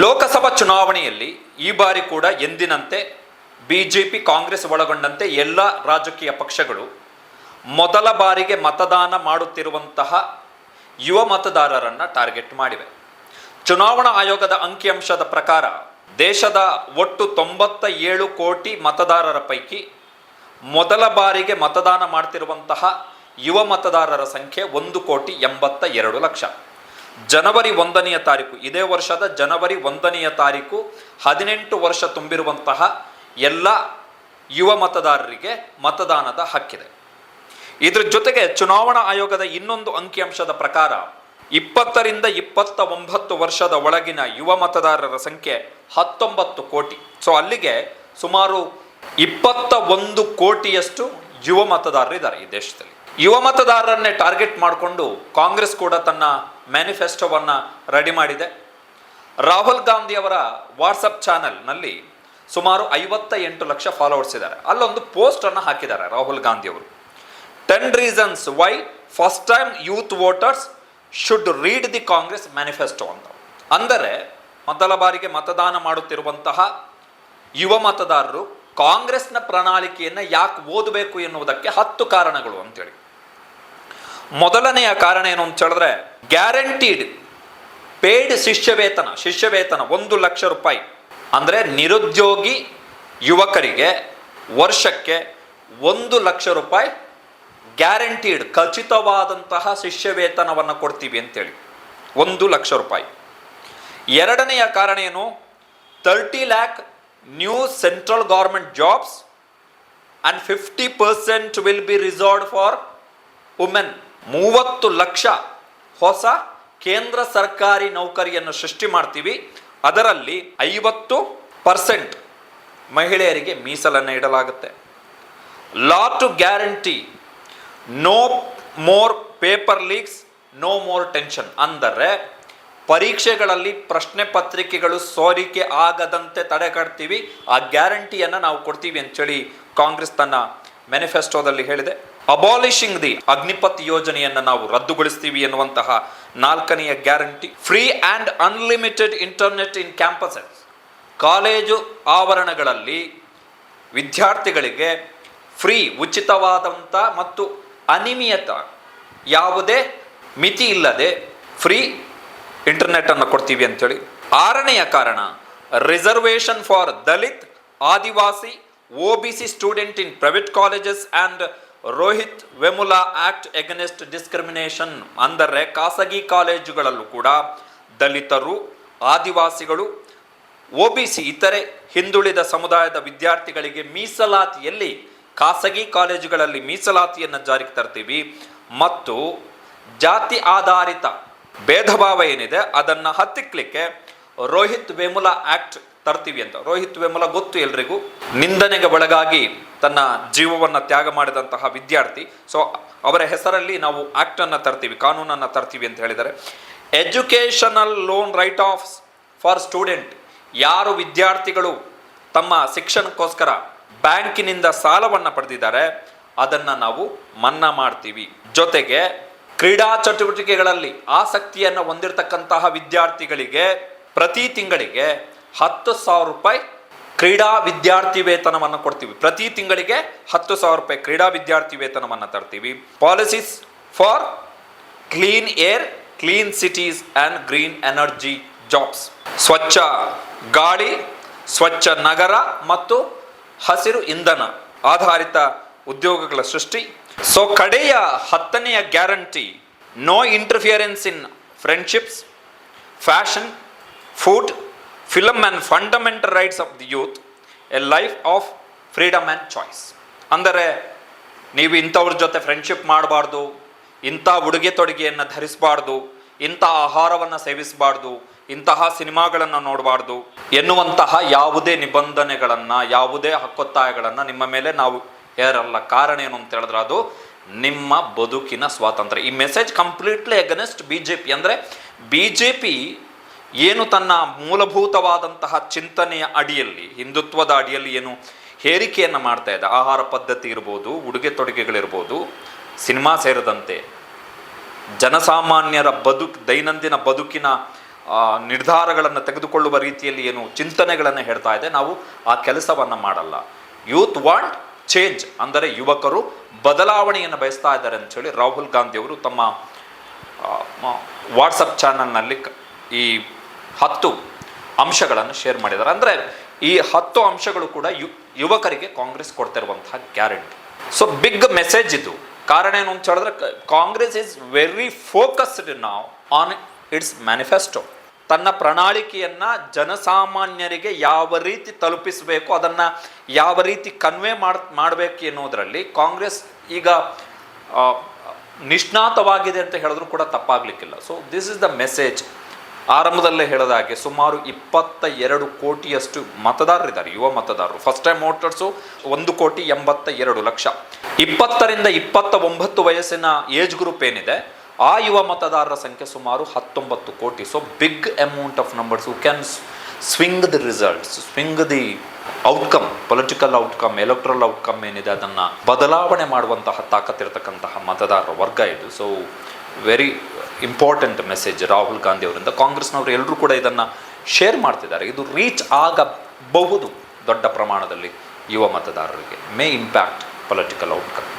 ಲೋಕಸಭಾ ಚುನಾವಣೆಯಲ್ಲಿ ಈ ಬಾರಿ ಕೂಡ ಎಂದಿನಂತೆ ಬಿಜೆಪಿ ಕಾಂಗ್ರೆಸ್ ಒಳಗೊಂಡಂತೆ ಎಲ್ಲ ರಾಜಕೀಯ ಪಕ್ಷಗಳು ಮೊದಲ ಬಾರಿಗೆ ಮತದಾನ ಮಾಡುತ್ತಿರುವಂತಹ ಯುವ ಮತದಾರರನ್ನು ಟಾರ್ಗೆಟ್ ಮಾಡಿವೆ. ಚುನಾವಣಾ ಆಯೋಗದ ಅಂಕಿಅಂಶದ ಪ್ರಕಾರ ದೇಶದ ಒಟ್ಟು ತೊಂಬತ್ತ ಏಳು ಕೋಟಿ ಮತದಾರರ ಪೈಕಿ ಮೊದಲ ಬಾರಿಗೆ ಮತದಾನ ಮಾಡ್ತಿರುವಂತಹ ಯುವ ಮತದಾರರ ಸಂಖ್ಯೆ ಒಂದು ಕೋಟಿ ಎಂಬತ್ತ ಎರಡು ಲಕ್ಷ. ಜನವರಿ ಒಂದನೆಯ ತಾರೀಕು, ಇದೇ ವರ್ಷದ ಜನವರಿ ಒಂದನೆಯ ತಾರೀಕು, ಹದಿನೆಂಟು ವರ್ಷ ತುಂಬಿರುವಂತಹ ಎಲ್ಲ ಯುವ ಮತದಾರರಿಗೆ ಮತದಾನದ ಹಕ್ಕಿದೆ. ಇದ್ರ ಜೊತೆಗೆ ಚುನಾವಣಾ ಆಯೋಗದ ಇನ್ನೊಂದು ಅಂಕಿಅಂಶದ ಪ್ರಕಾರ, ಇಪ್ಪತ್ತರಿಂದ ಇಪ್ಪತ್ತ ಒಂಬತ್ತು ವರ್ಷದ ಒಳಗಿನ ಯುವ ಮತದಾರರ ಸಂಖ್ಯೆ ಹತ್ತೊಂಬತ್ತು ಕೋಟಿ. ಸೊ ಅಲ್ಲಿಗೆ ಸುಮಾರು ಇಪ್ಪತ್ತ ಒಂದು ಕೋಟಿಯಷ್ಟು ಯುವ ಮತದಾರರು ಇದ್ದಾರೆ ಈ ದೇಶದಲ್ಲಿ. ಯುವ ಮತದಾರರನ್ನೇ ಟಾರ್ಗೆಟ್ ಮಾಡಿಕೊಂಡು ಕಾಂಗ್ರೆಸ್ ಕೂಡ ತನ್ನ ಮ್ಯಾನಿಫೆಸ್ಟೋವನ್ನ ರೆಡಿ ಮಾಡಿದೆ. ರಾಹುಲ್ ಗಾಂಧಿಯವರ ವಾಟ್ಸಪ್ ಚಾನೆಲ್ನಲ್ಲಿ ಸುಮಾರು ಐವತ್ತ ಎಂಟು ಲಕ್ಷ ಫಾಲೋವರ್ಸ್ ಇದ್ದಾರೆ. ಅಲ್ಲೊಂದು ಪೋಸ್ಟ್ ಅನ್ನು ಹಾಕಿದ್ದಾರೆ ರಾಹುಲ್ ಗಾಂಧಿ ಅವರು. Ten reasons why first time youth voters should read the Congress manifesto ಅಂತ. ಅಂದರೆ, ಮೊದಲ ಬಾರಿಗೆ ಮತದಾನ ಮಾಡುತ್ತಿರುವಂತಹ ಯುವ ಮತದಾರರು ಕಾಂಗ್ರೆಸ್ನ ಪ್ರಣಾಳಿಕೆಯನ್ನು ಯಾಕೆ ಓದಬೇಕು ಎನ್ನುವುದಕ್ಕೆ ಹತ್ತು ಕಾರಣಗಳು ಅಂತೇಳಿ. ಮೊದಲನೆಯ ಕಾರಣ ಏನು ಅಂತ ಹೇಳಿದ್ರೆ ಗ್ಯಾರಂಟೀಡ್ ಪೇಯ್ಡ್ ಶಿಷ್ಯವೇತನ ಶಿಷ್ಯವೇತನ ಒಂದು ಲಕ್ಷ ರೂಪಾಯಿ. ಅಂದರೆ ನಿರುದ್ಯೋಗಿ ಯುವಕರಿಗೆ ವರ್ಷಕ್ಕೆ ಒಂದು ಲಕ್ಷ ರೂಪಾಯಿ ಗ್ಯಾರಂಟೀಡ್ ಖಚಿತವಾದಂತಹ ಶಿಷ್ಯವೇತನವನ್ನು ಕೊಡ್ತೀವಿ ಅಂತೇಳಿ. ಒಂದು ಲಕ್ಷ ರೂಪಾಯಿ. ಎರಡನೆಯ ಕಾರಣ ಏನು? Thirty lakh new central government jobs and fifty percent will be reserved for women ಮೂವತ್ತು ಲಕ್ಷ ಹೊಸ ಕೇಂದ್ರ ಸರ್ಕಾರಿ ನೌಕರಿಯನ್ನು ಸೃಷ್ಟಿ ಮಾಡ್ತೀವಿ. ಅದರಲ್ಲಿ ಐವತ್ತು ಪರ್ಸೆಂಟ್ ಮಹಿಳೆಯರಿಗೆ ಮೀಸಲನ್ನು ಇಡಲಾಗುತ್ತೆ. Law to guarantee, no more paper leaks, no more tension. ಅಂದರೆ ಪರೀಕ್ಷೆಗಳಲ್ಲಿ ಪ್ರಶ್ನೆ ಪತ್ರಿಕೆಗಳು ಸೋರಿಕೆ ಆಗದಂತೆ ತಡೆಗಟ್ತೀವಿ ಆ ಗ್ಯಾರಂಟಿಯನ್ನು ನಾವು ಕೊಡ್ತೀವಿ ಅಂತೇಳಿ ಕಾಂಗ್ರೆಸ್ ತನ್ನ ಮ್ಯಾನಿಫೆಸ್ಟೋದಲ್ಲಿ ಹೇಳಿದೆ. ಅಬಾಲಿಷಿಂಗ್ ದಿ ಅಗ್ನಿಪಥ್ ಯೋಜನೆಯನ್ನು ನಾವು ರದ್ದುಗೊಳಿಸ್ತೀವಿ ಎನ್ನುವಂತಹ ನಾಲ್ಕನೆಯ guarantee. Free and unlimited internet in campuses college ಆವರಣಗಳಲ್ಲಿ ವಿದ್ಯಾರ್ಥಿಗಳಿಗೆ ಫ್ರೀ ಉಚಿತವಾದಂಥ ಮತ್ತು ಅನಿಮಿಯತ ಯಾವುದೇ ಮಿತಿ ಇಲ್ಲದೆ ಫ್ರೀ ಇಂಟರ್ನೆಟ್ಟನ್ನು ಕೊಡ್ತೀವಿ ಅಂಥೇಳಿ ಆರನೆಯ ಕಾರಣ reservation for Dalit Adivasi O B C student in private colleges and Rohith Vemula act against discrimination ಅಂದರೆ ಖಾಸಗಿ ಕಾಲೇಜುಗಳಲ್ಲೂ ಕೂಡ ದಲಿತರು, ಆದಿವಾಸಿಗಳು, ಒ ಬಿ ಸಿ ಇತರೆ ಹಿಂದುಳಿದ ಸಮುದಾಯದ ವಿದ್ಯಾರ್ಥಿಗಳಿಗೆ ಮೀಸಲಾತಿಯಲ್ಲಿ ಖಾಸಗಿ ಕಾಲೇಜುಗಳಲ್ಲಿ ಮೀಸಲಾತಿಯನ್ನು ಜಾರಿಗೆ ತರ್ತೀವಿ. ಮತ್ತು ಜಾತಿ ಆಧಾರಿತ ಭೇದಭಾವ ಏನಿದೆ ಅದನ್ನು ಹತ್ತಿಕ್ಲಿಕ್ಕೆ ರೋಹಿತ್ ವೆಮುಲಾ ಆಕ್ಟ್ ತರ್ತೀವಿ ಅಂತ. ರೋಹಿತ್ ವೇಮಲ ಗೊತ್ತು ಎಲ್ರಿಗೂ. ನಿಂದನೆಗೆ ಒಳಗಾಗಿ ತನ್ನ ಜೀವವನ್ನು ತ್ಯಾಗ ಮಾಡಿದಂತಹ ವಿದ್ಯಾರ್ಥಿ. ಸೊ ಅವರ ಹೆಸರಲ್ಲಿ ನಾವು ಆಕ್ಟನ್ನು ತರ್ತೀವಿ, ಕಾನೂನನ್ನು ತರ್ತೀವಿ ಅಂತ ಹೇಳಿದರೆ educational loan write off for student ಯಾರು ವಿದ್ಯಾರ್ಥಿಗಳು ತಮ್ಮ ಶಿಕ್ಷಣಕ್ಕೋಸ್ಕರ ಬ್ಯಾಂಕಿನಿಂದ ಸಾಲವನ್ನು ಪಡೆದಿದ್ದಾರೆ, ಅದನ್ನು ನಾವು ಮನ್ನಾ ಮಾಡ್ತೀವಿ. ಜೊತೆಗೆ ಕ್ರೀಡಾ ಚಟುವಟಿಕೆಗಳಲ್ಲಿ ಆಸಕ್ತಿಯನ್ನು ಹೊಂದಿರತಕ್ಕಂತಹ ವಿದ್ಯಾರ್ಥಿಗಳಿಗೆ ಪ್ರತಿ ತಿಂಗಳಿಗೆ ಹತ್ತು ಸಾವಿರ ರೂಪಾಯಿ ಕ್ರೀಡಾ ವಿದ್ಯಾರ್ಥಿ ವೇತನವನ್ನು ಕೊಡ್ತೀವಿ. ಪ್ರತಿ ತಿಂಗಳಿಗೆ ಹತ್ತು ಸಾವಿರ ರೂಪಾಯಿ ಕ್ರೀಡಾ ವಿದ್ಯಾರ್ಥಿ ವೇತನವನ್ನು ತರ್ತೀವಿ. Policies for clean air clean cities and green energy jobs ಸ್ವಚ್ಛ ಗಾಳಿ, ಸ್ವಚ್ಛ ನಗರ ಮತ್ತು ಹಸಿರು ಇಂಧನ ಆಧಾರಿತ ಉದ್ಯೋಗಗಳ ಸೃಷ್ಟಿ. ಸೊ ಕಡೆಯ ಹತ್ತನೆಯ guarantee no interference in friendships fashion food film and fundamental rights of the youth a life of freedom and choice ಅಂದರೆ ನೀವು ಇಂಥವ್ರ ಜೊತೆ ಫ್ರೆಂಡ್ಶಿಪ್ ಮಾಡಬಾರ್ದು, ಇಂಥ ಉಡುಗೆ ತೊಡುಗೆಯನ್ನು ಧರಿಸಬಾರ್ದು, ಇಂಥ ಆಹಾರವನ್ನು ಸೇವಿಸಬಾರ್ದು, ಇಂತಹ ಸಿನಿಮಾಗಳನ್ನು ನೋಡಬಾರ್ದು ಎನ್ನುವಂತಹ ಯಾವುದೇ ನಿಬಂಧನೆಗಳನ್ನು, ಯಾವುದೇ ಹಕ್ಕೊತ್ತಾಯಗಳನ್ನು ನಿಮ್ಮ ಮೇಲೆ ನಾವು ಹೇರಲ್ಲ. ಕಾರಣ ಏನು ಅಂತ ಹೇಳಿದ್ರೆ ಅದು ನಿಮ್ಮ ಬದುಕಿನ ಸ್ವಾತಂತ್ರ್ಯ. ಈ message completely against B J P ಅಂದರೆ ಬಿ ಜೆ ಪಿ ಏನು ತನ್ನ ಮೂಲಭೂತವಾದಂತಹ ಚಿಂತನೆಯ ಅಡಿಯಲ್ಲಿ, ಹಿಂದುತ್ವದ ಅಡಿಯಲ್ಲಿ ಏನು ಹೇರಿಕೆಯನ್ನು ಮಾಡ್ತಾ ಇದೆ? ಆಹಾರ ಪದ್ಧತಿ ಇರ್ಬೋದು, ಉಡುಗೆ ತೊಡುಗೆಗಳಿರ್ಬೋದು, ಸಿನಿಮಾ ಸೇರಿದಂತೆ ಜನಸಾಮಾನ್ಯರ ಬದುಕು, ದೈನಂದಿನ ಬದುಕಿನ ನಿರ್ಧಾರಗಳನ್ನು ತೆಗೆದುಕೊಳ್ಳುವ ರೀತಿಯಲ್ಲಿ ಏನು ಚಿಂತನೆಗಳನ್ನು ಹೇಳ್ತಾ ಇದೆ. ನಾವು ಆ ಕೆಲಸವನ್ನು ಮಾಡಲ್ಲ. ಯೂತ್ ವಾಂಟ್ ಚೇಂಜ್ ಅಂದರೆ ಯುವಕರು ಬದಲಾವಣೆಯನ್ನು ಬಯಸ್ತಾ ಇದ್ದಾರೆ ಅಂತ ಹೇಳಿ ರಾಹುಲ್ ಗಾಂಧಿಯವರು ತಮ್ಮ ವಾಟ್ಸಪ್ ಚಾನಲ್ನಲ್ಲಿ ಈ ಹತ್ತು ಅಂಶಗಳನ್ನು ಶೇರ್ ಮಾಡಿದ್ದಾರೆ. ಅಂದರೆ ಈ ಹತ್ತು ಅಂಶಗಳು ಕೂಡ ಯು, ಯುವಕರಿಗೆ ಕಾಂಗ್ರೆಸ್ ಕೊಡ್ತಿರುವಂತಹ ಗ್ಯಾರಂಟಿ. ಸೊ ಬಿಗ್ ಮೆಸೇಜ್ ಇದು. ಕಾರಣ ಏನು ಅಂತ ಹೇಳಿದ್ರೆ Congress is very focused now on its manifesto ತನ್ನ ಪ್ರಣಾಳಿಕೆಯನ್ನ ಜನಸಾಮಾನ್ಯರಿಗೆ ಯಾವ ರೀತಿ ತಲುಪಿಸಬೇಕು, ಅದನ್ನ ಯಾವ ರೀತಿ ಕನ್ವೆ ಮಾಡ್, ಮಾಡಬೇಕು ಎನ್ನುವುದರಲ್ಲಿ ಕಾಂಗ್ರೆಸ್ ಈಗ ನಿಷ್ಣಾತವಾಗಿದೆ ಅಂತ ಹೇಳಿದ್ರು ಕೂಡ ತಪ್ಪಾಗ್ಲಿಕ್ಕಿಲ್ಲ. So this is the message ಆರಂಭದಲ್ಲೇ ಹೇಳಿದ ಹಾಗೆ ಸುಮಾರು ಇಪ್ಪತ್ತ ಎರಡು ಕೋಟಿಯಷ್ಟು ಮತದಾರರಿದ್ದಾರೆ ಯುವ ಮತದಾರರು. ಫಸ್ಟ್ ಟೈಮ್ ವೋಟರ್ಸು ಒಂದು ಕೋಟಿ ಎಂಬತ್ತ ಎರಡು ಲಕ್ಷ. ಇಪ್ಪತ್ತರಿಂದ ಇಪ್ಪತ್ತ ಒಂಬತ್ತು ವಯಸ್ಸಿನ ಏಜ್ ಗ್ರೂಪ್ ಏನಿದೆ, ಆ ಯುವ ಮತದಾರರ ಸಂಖ್ಯೆ ಸುಮಾರು ಹತ್ತೊಂಬತ್ತು ಕೋಟಿ. So big amount of numbers you can swing the results swing the outcome political outcome electoral outcome ಏನಿದೆ, ಅದನ್ನು ಬದಲಾವಣೆ ಮಾಡುವಂತಹ ತಾಕತ್ತಿರತಕ್ಕಂತಹ ಮತದಾರರ ವರ್ಗ ಇದು. So very important message Rahul Gandhi ಅವರಿಂದ. ಕಾಂಗ್ರೆಸ್ನವರು ಎಲ್ಲರೂ ಕೂಡ ಇದನ್ನು ಶೇರ್ ಮಾಡ್ತಿದ್ದಾರೆ. ಇದು ರೀಚ್ ಆಗಬಹುದು ದೊಡ್ಡ ಪ್ರಮಾಣದಲ್ಲಿ ಯುವ ಮತದಾರರಿಗೆ. May impact political outcome